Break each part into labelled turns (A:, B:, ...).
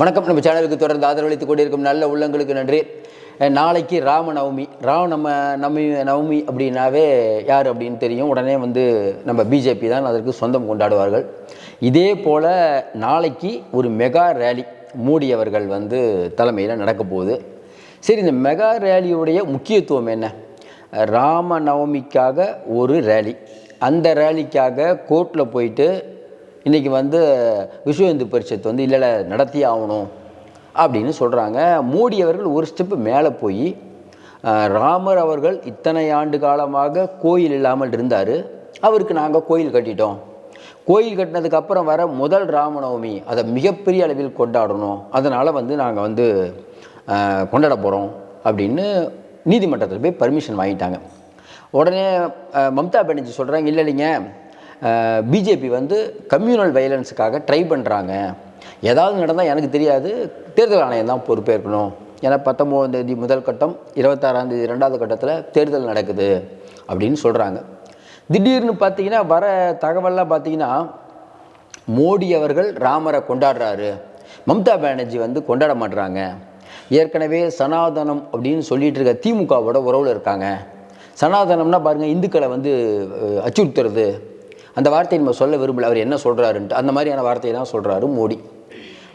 A: வணக்கம். நம்ம சேனலுக்கு தொடர்ந்து ஆதரவளித்துக் கொண்டிருக்கும் நல்ல உள்ளங்களுக்கு நன்றி. நாளைக்கு ராம நவமி ராம நம்ம நவமி நவமி அப்படின்னாவே யார் அப்படின்னு தெரியும். உடனே வந்து நம்ம பிஜேபி தான் அதற்கு சொந்தம் கொண்டாடுவார்கள். இதே போல் நாளைக்கு ஒரு மெகா ரேலி மோடி அவர்கள் வந்து தலைமையில் நடக்க போகுது. சரி இந்த மெகா ரேலியுடைய முக்கியத்துவம் என்ன? ராம நவமிக்காக ஒரு ரேலி. அந்த ரேலிக்காக கோர்ட்டில் போயிட்டு இன்றைக்கி வந்து விஸ்வ இந்து பரிஷத் வந்து இல்லை இல்லை நடத்தியே ஆகணும் அப்படின்னு சொல்கிறாங்க மோடி அவர்கள் ஒரு ஸ்டெப்பு மேலே போய் ராமர் அவர்கள் இத்தனை ஆண்டு காலமாக கோயில் இல்லாமல் இருந்தார். அவருக்கு நாங்கள் கோயில் கட்டிட்டோம். கோயில் கட்டினதுக்கு அப்புறம் வர முதல் ராமநவமி அதை மிகப்பெரிய அளவில் கொண்டாடணும். அதனால் வந்து நாங்கள் வந்து கொண்டாட போகிறோம் அப்படின்னு நீதிமன்றத்தில் போய் பர்மிஷன் வாங்கிட்டாங்க. உடனே மம்தா பானர்ஜி சொல்கிறாங்க இல்லை இல்லைங்க. பிஜேபி வந்து கம்யூனல் வைலன்ஸுக்காக ட்ரை பண்ணுறாங்க ஏதாவது நடந்தால் எனக்கு தெரியாது. தேர்தல் ஆணையம் தான் பொறுப்பேற்கணும். ஏன்னா பத்தொம்போதாம் தேதி முதல் கட்டம் இருபத்தாறாம் தேதி ரெண்டாவது கட்டத்தில் தேர்தல் நடக்குது அப்படின்னு சொல்கிறாங்க திடீர்னு பார்த்தீங்கன்னா வர தகவல்லாம் பார்த்தீங்கன்னா மோடி அவர்கள் ராமரை கொண்டாடுறாரு. மம்தா பானர்ஜி வந்து கொண்டாட மாட்டுறாங்க ஏற்கனவே சனாதனம் அப்படின்னு சொல்லிட்டு இருக்க திமுகவோட உறவில் இருக்காங்க. சனாதனம்னா பாருங்கள் இந்துக்களை வந்து அச்சுறுத்துறது. அந்த வார்த்தையை நம்ம சொல்ல விரும்பல. அவர் என்ன சொல்கிறாருன்ட்டு அந்த மாதிரியான வார்த்தையை தான் சொல்கிறாரு மோடி.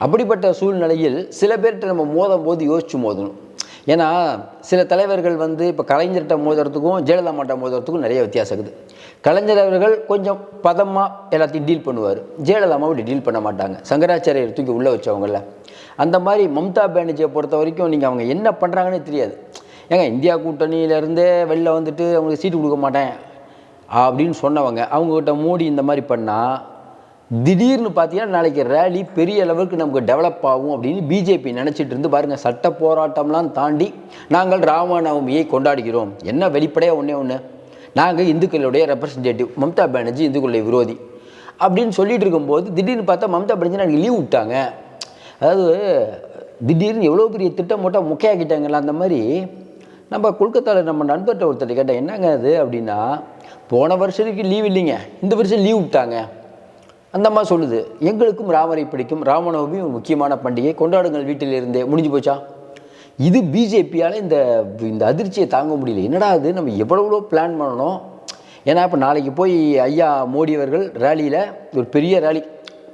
A: அப்படிப்பட்ட சூழ்நிலையில் சில பேர்கிட்ட நம்ம மோதும் போது யோசிச்சு மோதணும். ஏன்னா சில தலைவர்கள் வந்து இப்போ கலைஞர்கிட்ட மோதுறதுக்கும் ஜெயலலிதா மாட்ட மோதுறதுக்கும் நிறைய வித்தியாசம் இருக்குது. கலைஞர் அவர்கள் கொஞ்சம் பதமாக எல்லாத்தையும் டீல் பண்ணுவார். ஜெயலலிதா அம்மா டீல் பண்ண மாட்டாங்க. சங்கராச்சாரியர் தூக்கி உள்ளே வச்சவங்கள அந்த மாதிரி மம்தா பானர்ஜியை பொறுத்த வரைக்கும் நீங்கள் அவங்க என்ன பண்ணுறாங்கன்னே தெரியாது. ஏங்க இந்தியா கூட்டணியிலேருந்தே வெளில வந்துட்டு அவங்களுக்கு சீட்டு கொடுக்க மாட்டேன். அப்படின்னு சொன்னவங்க அவங்கக்கிட்ட மோடி இந்த மாதிரி பண்ணால் திடீர்னு பார்த்தீங்கன்னா நாளைக்கு ரேலி பெரிய அளவுக்கு நமக்கு டெவலப் ஆகும் அப்படின்னு பிஜேபி நினச்சிட்டு இருந்து பாருங்கள் சட்ட போராட்டம்லாம் தாண்டி நாங்கள் ராமநவமியை கொண்டாடுகிறோம். என்ன வெளிப்படையாக ஒன்றே ஒன்று நாங்கள் இந்துக்களுடைய ரெப்ரசன்டேட்டிவ் மம்தா பானர்ஜி இந்துக்களுடைய விரோதி. அப்படின்னு சொல்லிட்டு இருக்கும்போது திடீர்னு பார்த்தா மம்தா பானர்ஜி நாங்கள் லீவ் விட்டாங்க. அதாவது திடீர்னு எவ்வளோ பெரிய திட்டம் போட்டால் முக்கையாக்கிட்டாங்கல்ல அந்த மாதிரி நம்ம கொல்கத்தாவில் நம்ம நண்பர்கிட்ட ஒருத்தர் கேட்டேன் என்னங்க அது அப்படின்னா போன வருஷத்துக்கு லீவ் இல்லைங்க. இந்த வருஷம் லீவ் விட்டாங்க. அந்த மாதிரி சொல்லுது எங்களுக்கும் ராமரை பிடிக்கும். ராமநவமி ஒரு முக்கியமான பண்டிகை. கொண்டாடுங்கள் வீட்டில் இருந்தே முடிஞ்சு போச்சா? இது பிஜேபியால் இந்த இந்த அதிர்ச்சியை தாங்க முடியல. என்னடா அது நம்ம எவ்வளோ பிளான் பண்ணணும். ஏன்னா இப்போ நாளைக்கு போய் ஐயா மோடி அவர்கள் ரேலியில் ஒரு பெரிய ரேலி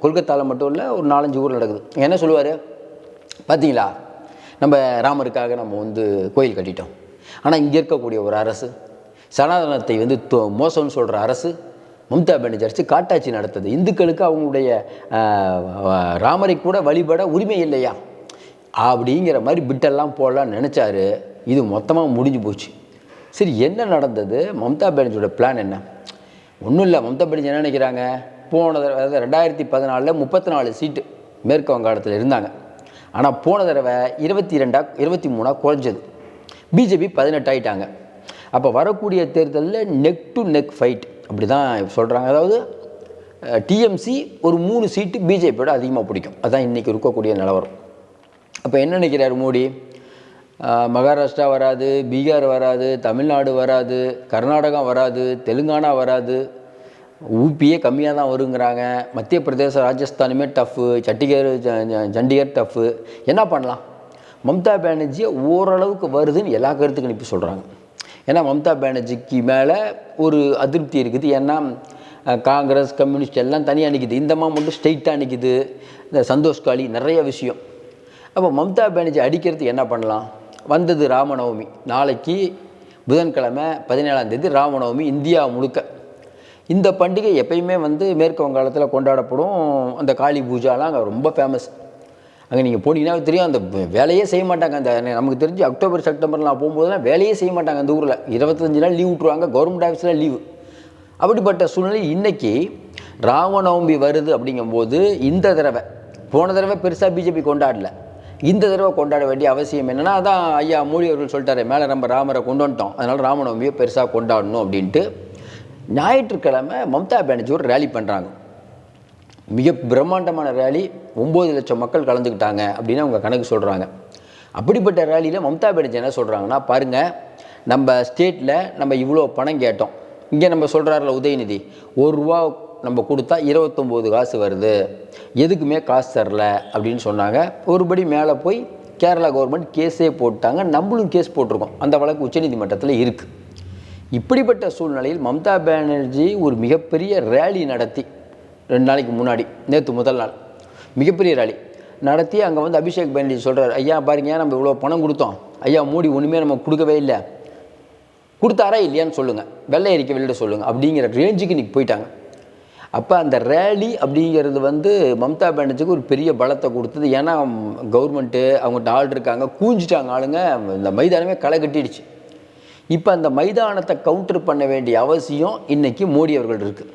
A: கொல்கத்தாவில் மட்டும் இல்லை ஒரு நாலஞ்சு ஊர் நடக்குது. என்ன சொல்லுவார்? பார்த்தீங்களா நம்ம ராமருக்காக நம்ம வந்து கோயில் கட்டிட்டோம். ஆனால் இங்கே இருக்கக்கூடிய ஒரு அரசு சனாதனத்தை வந்து மோசம்னு சொல்கிற அரசு மம்தா பானர்ஜி அரசு காட்டாட்சி நடத்துது. இந்துக்களுக்கு அவங்களுடைய ராமரை கூட வழிபட உரிமை இல்லையா? அப்படிங்கிற மாதிரி பிட்டெல்லாம் போடலாம்னு நினச்சாரு. இது மொத்தமாக முடிஞ்சு போச்சு. சரி என்ன நடந்தது? மம்தா பானர்ஜியோட பிளான் என்ன? ஒன்றும் இல்லை. மம்தா பானர்ஜி என்ன நினைக்கிறாங்க? போன தடவை ரெண்டாயிரத்தி பதினாலில் முப்பத்தி நாலு சீட்டு மேற்கு வங்காளத்தில் இருந்தாங்க. ஆனால் போன தடவை இருபத்தி ரெண்டா இருபத்தி மூணா குறைஞ்சது. பிஜேபி பதினெட்டு ஆகிட்டாங்க அப்போ வரக்கூடிய தேர்தலில் நெக் டு நெக் ஃபைட் அப்படி தான் சொல்கிறாங்க அதாவது டிஎம்சி ஒரு மூணு சீட்டு பிஜேபியோட அதிகமாக பிடிக்கும். அதுதான் இன்றைக்கி இருக்கக்கூடிய நிலவரம். அப்போ என்ன நினைக்கிறார் மோடி? மகாராஷ்டிரா வராது பீகார் வராது தமிழ்நாடு வராது கர்நாடகா வராது தெலுங்கானா வராது. ஊபியே கம்மியாக தான் வருங்கிறாங்க. மத்திய பிரதேச ராஜஸ்தானுமே டஃப்பு சண்டிகர் ஜ- சண்டிகர் டஃப்பு என்ன பண்ணலாம்? மம்தா பானர்ஜி ஓரளவுக்கு வருதுன்னு எல்லா கருத்து கணிப்பு சொல்கிறாங்க ஏன்னா மம்தா பானர்ஜிக்கு மேலே ஒரு அதிருப்தி இருக்குது. ஏன்னா காங்கிரஸ் கம்யூனிஸ்ட் எல்லாம் தனியாக நிற்கிது இந்த மட்டும் ஸ்ட்ரெயிட்டாக நிற்கிது இந்த சந்தோஷ் காளி நிறைய விஷயம். அப்போ மம்தா பானர்ஜி அடிக்கிறதுக்கு என்ன பண்ணலாம்? வந்தது ராமநவமி. நாளைக்கு புதன்கிழமை பதினேழாம் தேதி ராமநவமி இந்தியா முழுக்க. இந்த பண்டிகை எப்பயுமே வந்து மேற்கு வங்காளத்தில் கொண்டாடப்படும். அந்த காளி பூஜாலாம் அங்கே ரொம்ப ஃபேமஸ் அங்கே நீங்கள் போனீங்கன்னா தெரியும். அந்த வேலையே செய்ய மாட்டாங்க. அந்த நமக்கு தெரிஞ்சு அக்டோபர் செப்டம்பர்லாம் போகும்போதுலாம் வேலையே செய்ய மாட்டாங்க. அந்த ஊரில் இருபத்தஞ்சு நாள் லீவ் விட்ருவாங்க கவர்மெண்ட் ஆஃபீஸில் லீவு அப்படிப்பட்ட சூழ்நிலை இன்றைக்கி ராமநவமி வருது அப்படிங்கும்போது இந்த தடவை போன தடவை பெருசாக பிஜேபி கொண்டாடல. இந்த தடவை கொண்டாட வேண்டிய அவசியம் என்னென்னா அதான் ஐயா மோடி அவர்கள் சொல்லிட்டாரு மேலே நம்ம ராமரை கொண்டு வந்துட்டோம். அதனால் ராமநவமியை பெருசாக கொண்டாடணும் அப்படின்ட்டு ஞாயிற்றுக்கிழமை மம்தா பானர்ஜி ஒரு ரேலி பண்ணுறாங்க மிக பிரம்மாண்டமான ரேலி ஒம்பது லட்சம் மக்கள் கலந்துக்கிட்டாங்க அப்படின்னு அவங்க கணக்கு சொல்கிறாங்க அப்படிப்பட்ட ரேலியில் மம்தா பானர்ஜி என்ன சொல்கிறாங்கன்னா பாருங்கள் நம்ம ஸ்டேட்டில் நம்ம இவ்வளோ பணம் கேட்டோம். இங்கே நம்ம சொல்கிறாருல உதயநிதி ஒரு ரூபா நம்ம கொடுத்தா இருபத்தொம்போது காசு வருது. எதுக்குமே காசு தரல அப்படின்னு சொன்னாங்க. ஒருபடி மேலே போய் கேரளா கவர்மெண்ட் கேஸே போட்டாங்க. நம்மளும் கேஸ் போட்டிருக்கோம். அந்த வழக்கு உச்சநீதிமன்றத்தில் இருக்குது இப்படிப்பட்ட சூழ்நிலையில் மம்தா பானர்ஜி ஒரு மிகப்பெரிய ரேலி நடத்தி ரெண்டு நாளைக்கு முன்னாடி நேற்று முதல் நாள். மிகப்பெரிய ரேலி நடத்தி அங்கே வந்து அபிஷேக் பேனர்ஜி சொல்கிறார் ஐயா பாருங்க நம்ம இவ்வளோ பணம் கொடுத்தோம்? ஐயா மோடி ஒன்றுமே நம்ம கொடுக்கவே இல்லை. கொடுத்தாரா இல்லையான்னு சொல்லுங்கள் வெள்ளை அறிக்கை வெளியிட சொல்லுங்கள் அப்படிங்கிற ரேஞ்சுக்கு இன்றைக்கி போயிட்டாங்க. அப்போ அந்த ரேலி அப்படிங்கிறது வந்து மம்தா பானர்ஜிக்கு ஒரு பெரிய பலத்தை கொடுத்தது. ஏன்னா கவர்மெண்ட்டு அவங்ககிட்ட ஆள் இருக்காங்க கூஞ்சிட்டாங்க ஆளுங்க. இந்த மைதானமே களை கட்டிடுச்சு. இப்போ அந்த மைதானத்தை கவுண்டர் பண்ண வேண்டிய அவசியம் இன்றைக்கி மோடி அவர்கள் இருக்குது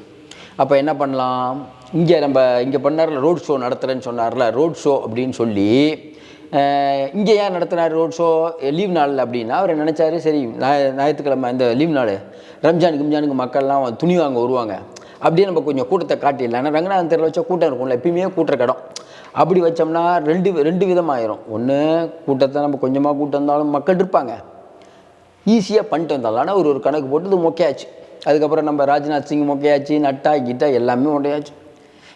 A: அப்போ என்ன பண்ணலாம்? இங்கே நம்ம இங்கே பண்ணார்ல ரோட் ஷோ நடத்துகிறேன்னு சொன்னார்ல ரோட் ஷோ அப்படின்னு சொல்லி இங்கே ஏன் நடத்தினார் ரோட் ஷோ லீவ் நாளில் அப்படின்னா அவர் நினச்சாரு? சரி ஞாயிற்றுக்கிழமை இந்த லீவ் நாள் ரம்ஜானுக்கு கிம்ஜானுக்கு மக்கள்லாம் துணி வாங்க வருவாங்க. அப்படியே நம்ம கொஞ்சம் கூட்டத்தை காட்டிடலாம். ஏன்னா ரங்கநாதன் தெருவில் வச்சா கூட்டம் இருக்கும்ல எப்பயுமே கூட்டுற கடம் அப்படி வச்சோம்னா ரெண்டு ரெண்டு விதமாயிரும். ஒன்று கூட்டத்தை நம்ம கொஞ்சமாக கூட்டம் இருந்தாலும் மக்கள் இருப்பாங்க. ஈஸியாக பண்ணிட்டு வந்தாலும் ஆனால் ஒரு ஒரு கணக்கு போட்டு இது மொக்கையாச்சு. அதுக்கப்புறம் நம்ம ராஜ்நாத் சிங் மொக்கையாச்சு நட்டா கிட்டா எல்லாமே மொக்கையாச்சு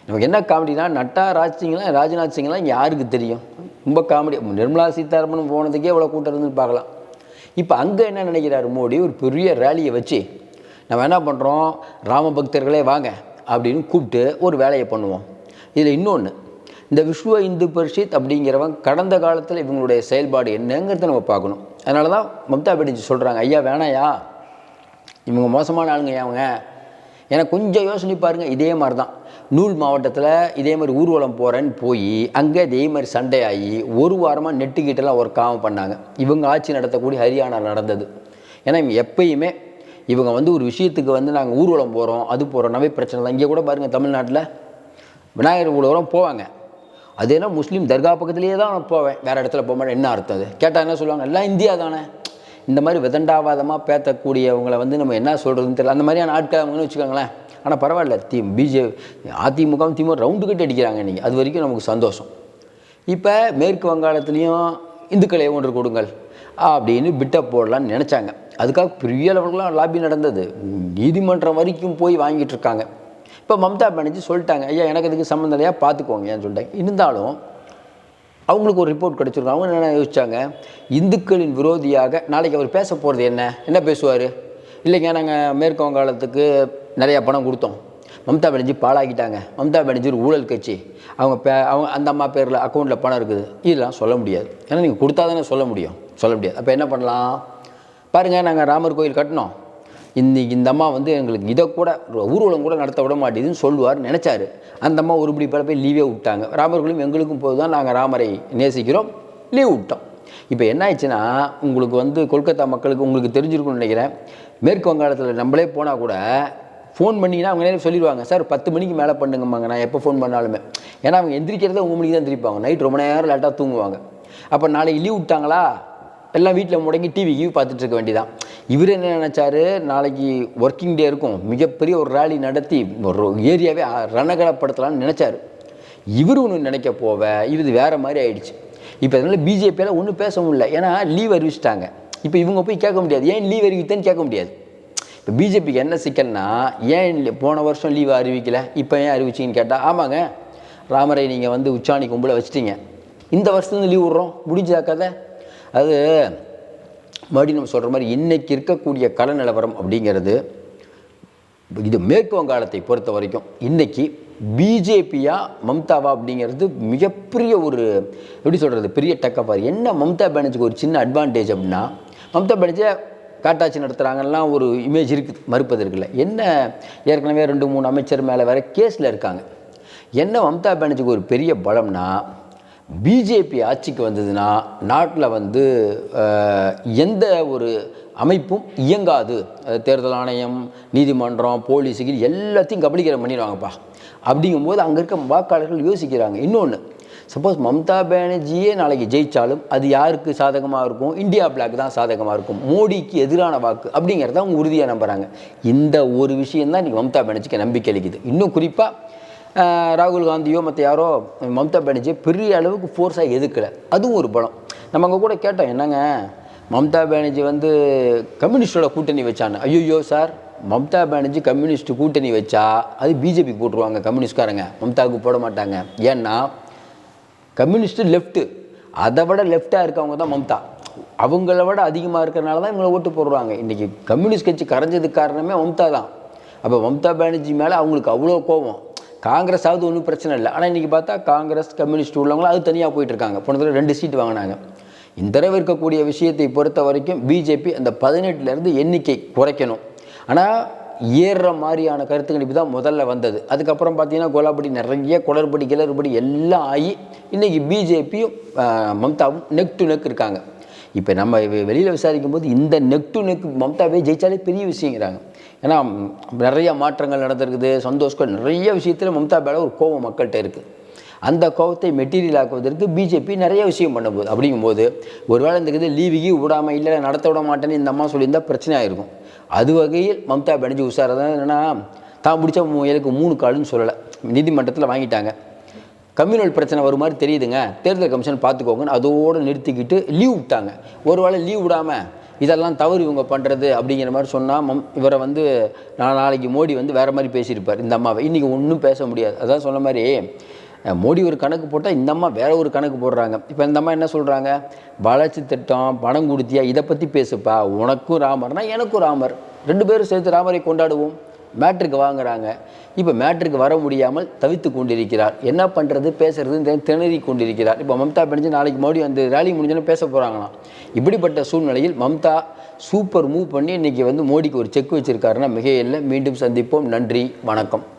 A: நமக்கு என்ன காமெடினா நட்டா ராஜ் சிங்லாம் ராஜ்நாத் சிங்லாம் யாருக்கு தெரியும்? ரொம்ப காமெடி. நிர்மலா சீதாராமன் போனதுக்கே இவ்வளோ கூட்டம் இருந்து பார்க்கலாம். இப்போ அங்கே என்ன நினைக்கிறாரு மோடி? ஒரு பெரிய ரேலியை வச்சு நம்ம என்ன பண்ணுறோம் ராம பக்தர்களே வாங்க அப்படின்னு கூப்பிட்டு ஒரு வேலையை பண்ணுவோம். இதில் இன்னொன்று இந்த விஸ்வ இந்து பரிஷத் அப்படிங்கிறவன் கடந்த காலத்தில் இவங்களுடைய செயல்பாடு என்னங்கிறத நம்ம பார்க்கணும். அதனால தான் மம்தா பேனர்ஜி சொல்கிறாங்க ஐயா வேணாயா? இவங்க மோசமான ஆளுங்க அவங்க? ஏன்னா கொஞ்சம் யோசனை பாருங்கள் இதே மாதிரி தான் நூல் மாவட்டத்தில் இதே மாதிரி ஊர்வலம் போகிறேன்னு போய் அங்கே இதே மாதிரி சண்டையாகி ஒரு வாரமாக நெட்டுக்கிட்டலாம் ஒர்க் ஆகாமல் பண்ணாங்க. இவங்க ஆட்சி நடத்தக்கூடிய ஹரியானா நடந்தது. ஏன்னா இவங்க எப்பயுமே இவங்க வந்து ஒரு விஷயத்துக்கு வந்து நாங்கள் ஊர்வலம் போகிறோம் அது போகிறோம்னாவே பிரச்சனை தான். இங்கே கூட பாருங்கள் தமிழ்நாட்டில் விநாயகர் ஊர்வலம் போவாங்க. அது என்ன முஸ்லீம் தர்கா பக்கத்துலேயே தான் நான் போவேன். வேறு இடத்துல போக மாட்டேன். என்ன அர்த்தம் அது? கேட்டால் என்ன சொல்லுவாங்க? எல்லாம் இந்தியா தானே. இந்த மாதிரி விதண்டாவாதமாக பேத்தக்கூடியவங்களை வந்து நம்ம என்ன சொல்கிறதுன்னு தெரியல. அந்த மாதிரியான ஆட்கள் அவங்கன்னு வச்சுக்கோங்களேன். ஆனால் பரவாயில்ல தி பிஜே அதிமுக திமுக ரவுண்டு கட்டி அடிக்கிறாங்க இன்றைக்கி அது வரைக்கும் நமக்கு சந்தோஷம். இப்போ மேற்கு வங்காளத்துலேயும் இந்துக்களை ஒன்று கொடுங்கள் அப்படின்னு பிட்டை போடலான்னு நினச்சாங்க. அதுக்காக பெரிய லெவலுக்குலாம் லாபி நடந்தது. நீதிமன்றம் வரைக்கும் போய் வாங்கிட்டு இருக்காங்க. இப்போ மம்தா பானர்ஜி சொல்லிட்டாங்க ஐயா எனக்கு இதுக்கு சம்மந்தம் இல்லையா? பார்த்துக்கோங்க ஏன்னு சொல்லிட்டாங்க. இருந்தாலும் அவங்களுக்கு ஒரு ரிப்போர்ட் கிடச்சிருக்கும் அவங்க என்ன யோசிச்சாங்க? இந்துக்களின் விரோதியாக நாளைக்கு அவர் பேச போகிறது என்ன? என்ன பேசுவார்? இல்லைங்க நாங்கள் மேற்கு வங்காளத்துக்கு நிறையா பணம் கொடுத்தோம். மம்தா பானர்ஜி பாழாக்கிட்டாங்க. மம்தா பானர்ஜி ஒரு ஊழல் கட்சி. அவங்க பே அவங்க அந்த அம்மா பேரில் அக்கௌண்ட்டில் பணம் இருக்குது. இதெல்லாம் சொல்ல முடியாது. ஏன்னா நீங்கள் கொடுத்தா தானே சொல்ல முடியும். சொல்ல முடியாது. அப்போ என்ன பண்ணலாம்? பாருங்கள் நாங்கள் ராமர் கோயில் கட்டினோம். இன்னைக்கு இந்த அம்மா வந்து எங்களுக்கு இதை கூட ஊர்வலம் கூட நடத்த விட மாட்டேதுன்னு சொல்லுவார் நினச்சாரு. அந்த அம்மா ஒருபடி பல போய் லீவே விட்டாங்க. ராமர்களும் எங்களுக்கும் போது தான் நாங்கள் ராமரை நேசிக்கிறோம். லீவ் விட்டோம். இப்போ என்ன ஆயிடுச்சுன்னா உங்களுக்கு வந்து கொல்கத்தா மக்களுக்கு உங்களுக்கு தெரிஞ்சிருக்கும்னு நினைக்கிறேன். மேற்கு வங்காளத்தில் நம்மளே போனால் கூட ஃபோன் பண்ணிங்கன்னா அவங்க நேரம் சொல்லிடுவாங்க. சார் பத்து மணிக்கு மேலே பண்ணுங்கம்மாங்க. நான் எப்போ ஃபோன் பண்ணாலுமே. ஏன்னா அவங்க எந்திரிக்கிறதே உங்கள் மணிக்கு தான் எந்திரிப்பாங்க. நைட் ரொம்ப நேரம் லேட்டாக தூங்குவாங்க. அப்போ நாளைக்கு லீவ் விட்டாங்களா? எல்லாம் வீட்டில் முடங்கி டிவி கிவி பார்த்துட்டு இருக்க வேண்டியதான் இவர் என்ன நினச்சாரு? நாளைக்கு ஒர்க்கிங் டே இருக்கும். மிகப்பெரிய ஒரு ரேலி நடத்தி ஒரு ஏரியாவே ரணகலப்படுத்தலாம்னு நினச்சாரு. இவர் ஒன்று நினைக்க போவ இது வேறு மாதிரி ஆயிடுச்சு. இப்போ அதனால பிஜேபியால் ஒன்றும் பேச முடியல ஏன்னா லீவ் அறிவிச்சிட்டாங்க. இப்போ இவங்க போய் கேட்க முடியாது. ஏன் லீவ் அறிவித்தேன்னு கேட்க முடியாது. இப்போ பிஜேபிக்கு என்ன சிக்கல்னா ஏன் போன வருஷம் லீவ் அறிவிக்கலை? இப்போ ஏன் அறிவிச்சிங்கன்னு கேட்டால் ஆமாங்க. ராமரை நீங்கள் வந்து உச்சாணி கும்பல வச்சிட்டீங்க. இந்த வருஷத்துலேருந்து லீவ் விட்றோம். முடிஞ்சா கதை? அது மறுபடியும் நம்ம சொல்கிற மாதிரி இன்றைக்கி இருக்கக்கூடிய கள நிலவரம் அப்படிங்கிறது இது மேற்கு வங்காளத்தை பொறுத்த வரைக்கும் இன்றைக்கி பிஜேபியா மம்தாவா அப்படிங்கிறது மிகப்பெரிய ஒரு எப்படி சொல்கிறது பெரிய டக்கப்பார் என்ன மம்தா பானர்ஜிக்கு ஒரு சின்ன அட்வான்டேஜ் அப்படின்னா மம்தா பானர்ஜியை காட்டாட்சி நடத்துகிறாங்கலாம் ஒரு இமேஜ் இருக்குது மறுப்பது இல்லை என்ன ஏற்கனவே ரெண்டு மூணு அமைச்சர் மேலே வேறு கேஸில் இருக்காங்க. என்ன மம்தா பானர்ஜிக்கு ஒரு பெரிய பலம்னா பிஜேபி ஆட்சிக்கு வந்ததுன்னா நாட்டில் வந்து எந்த ஒரு அமைப்பும் இயங்காது. தேர்தல் ஆணையம் நீதிமன்றம் போலீஸுக்கு எல்லாத்தையும் கபலீகரம் பண்ணிடுவாங்கப்பா. அப்படிங்கும்போது அங்கே இருக்க வாக்காளர்கள் யோசிக்கிறாங்க. இன்னொன்று சப்போஸ் மம்தா பானர்ஜியே நாளைக்கு ஜெயித்தாலும் அது யாருக்கு சாதகமாக இருக்கும்? இந்தியா பிளாக் தான் சாதகமாக இருக்கும். மோடிக்கு எதிரான வாக்கு அப்படிங்கிறத அவங்க உறுதியாக நம்புகிறாங்க இந்த ஒரு விஷயம் தான் இன்றைக்கி மம்தா பானர்ஜிக்கு நம்பிக்கை அளிக்குது. இன்னும் குறிப்பாக ராகுல் காந்தியோ மற்ற யாரோ மம்தா பானர்ஜி பெரிய அளவுக்கு ஃபோர்ஸாக எதுக்கலை. அதுவும் ஒரு பலம். நம்ம அங்கே கூட கேட்டோம் என்னங்க? மம்தா பானர்ஜி வந்து கம்யூனிஸ்டோட கூட்டணி வச்சாங்க ஐயோ சார். மம்தா பானர்ஜி கம்யூனிஸ்ட் கூட்டணி வச்சா அது பிஜேபி போட்டுருவாங்க கம்யூனிஸ்ட்காரங்க. மம்தாவுக்கு போட மாட்டாங்க. ஏன்னா கம்யூனிஸ்ட்டு லெஃப்ட்டு அதை விட லெஃப்டாக இருக்கவங்க தான் மம்தா. அவங்கள விட அதிகமாக இருக்கிறனால தான் இவங்களை ஓட்டு போடுறாங்க. இன்றைக்கி கம்யூனிஸ்ட் கட்சி கரைஞ்சதுக்கு காரணமே மம்தா தான். அப்போ மம்தா பானர்ஜி மேலே அவங்களுக்கு அவ்வளோ கோபம். காங்கிரஸ் ஆகுது ஒன்றும் பிரச்சனை இல்லை. ஆனால் இன்றைக்கி பார்த்தா காங்கிரஸ் கம்யூனிஸ்ட் உள்ளவங்களும் அது தனியாக போயிட்டுருக்காங்க. போன தடவை ரெண்டு சீட் வாங்கினாங்க. இந்த தடவை இருக்கக்கூடிய விஷயத்தை பொறுத்த வரைக்கும் பிஜேபி அந்த பதினெட்டுலேருந்து எண்ணிக்கை குறைக்கணும். ஆனால் ஏறுற மாதிரியான கருத்து கணிப்பு தான் முதல்ல வந்தது. அதுக்கப்புறம் பார்த்தீங்கன்னா கோலாபடி நிறைய குளறுபடி கிளறுபடி எல்லாம் ஆகி இன்றைக்கி பிஜேபியும் மம்தாவும் நெக் டு நெக் இருக்காங்க. இப்போ நம்ம வெளியில் விசாரிக்கும் போது இந்த நெக் டு நெக் மம்தாவே ஜெயித்தாலே பெரிய விஷயங்கிறாங்க. ஏன்னா நிறைய மாற்றங்கள் நடந்திருக்குது சந்தோஷ்கள் நிறைய விஷயத்தில் மம்தா மேலே ஒரு கோபம் மக்கள்கிட்ட இருக்குது அந்த கோபத்தை மெட்டீரியல் ஆக்குவதற்கு பிஜேபி நிறைய விஷயம் பண்ண போகுது அப்படிங்கும்போது ஒருவேளை இந்த இது லீவுக்கு விடாமல் இல்லை நடத்த விட மாட்டேன்னு இந்த அம்மா சொல்லியிருந்தால் பிரச்சனை இருக்கும் அது வகையில் மம்தா பானர்ஜி உஷாராக தான் என்னென்னா தான் பிடிச்ச முயலுக்கு மூணு காலுன்னு சொல்லலை. நீதிமன்றத்தில் வாங்கிட்டாங்க. கம்யூனல் பிரச்சனை வரும் மாதிரி தெரியுதுங்க. தேர்தல் கமிஷன் பார்த்துக்கோங்கன்னு அதோடு நிறுத்திக்கிட்டு லீவ் விட்டாங்க. ஒரு வேளை லீவ் விடாமல் இதெல்லாம் தவறு இவங்க பண்ணுறது அப்படிங்கிற மாதிரி சொன்னால் மம் இவரை வந்து நான் நாளைக்கு மோடி வந்து வேறு மாதிரி பேசியிருப்பார் இந்த அம்மாவை. இன்றைக்கி ஒன்றும் பேச முடியாது. அதான் சொன்ன மாதிரி மோடி ஒரு கணக்கு போட்டால் இந்த அம்மா வேற ஒரு கணக்கு போடுறாங்க. இப்போ இந்த அம்மா என்ன சொல்கிறாங்க வளர்ச்சி திட்டம் பணம் கொடுத்தியா இதை பற்றி பேசுப்பா. உனக்கும் ராமர்னா எனக்கும் ராமர். ரெண்டு பேரும் சேர்த்து ராமரை கொண்டாடுவோம். மேட்ருக்கு வாங்குறாங்க. இப்போ மேட்ருக்கு வர முடியாமல் தவித்து கொண்டிருக்கிறார். என்ன பண்ணுறது பேசுறது திணறி கொண்டிருக்கிறார். இப்போ மம்தா பானர்ஜி நாளைக்கு மறுபடியும் அந்த ரேலி முடிஞ்சோன்னு பேச போகிறாங்களாம் இப்படிப்பட்ட சூழ்நிலையில் மம்தா சூப்பர் மூவ் பண்ணி இன்றைக்கி வந்து மோடிக்கு ஒரு செக் வச்சிருக்காருன்னா மிக இல்லை மீண்டும் சந்திப்போம். நன்றி. வணக்கம்.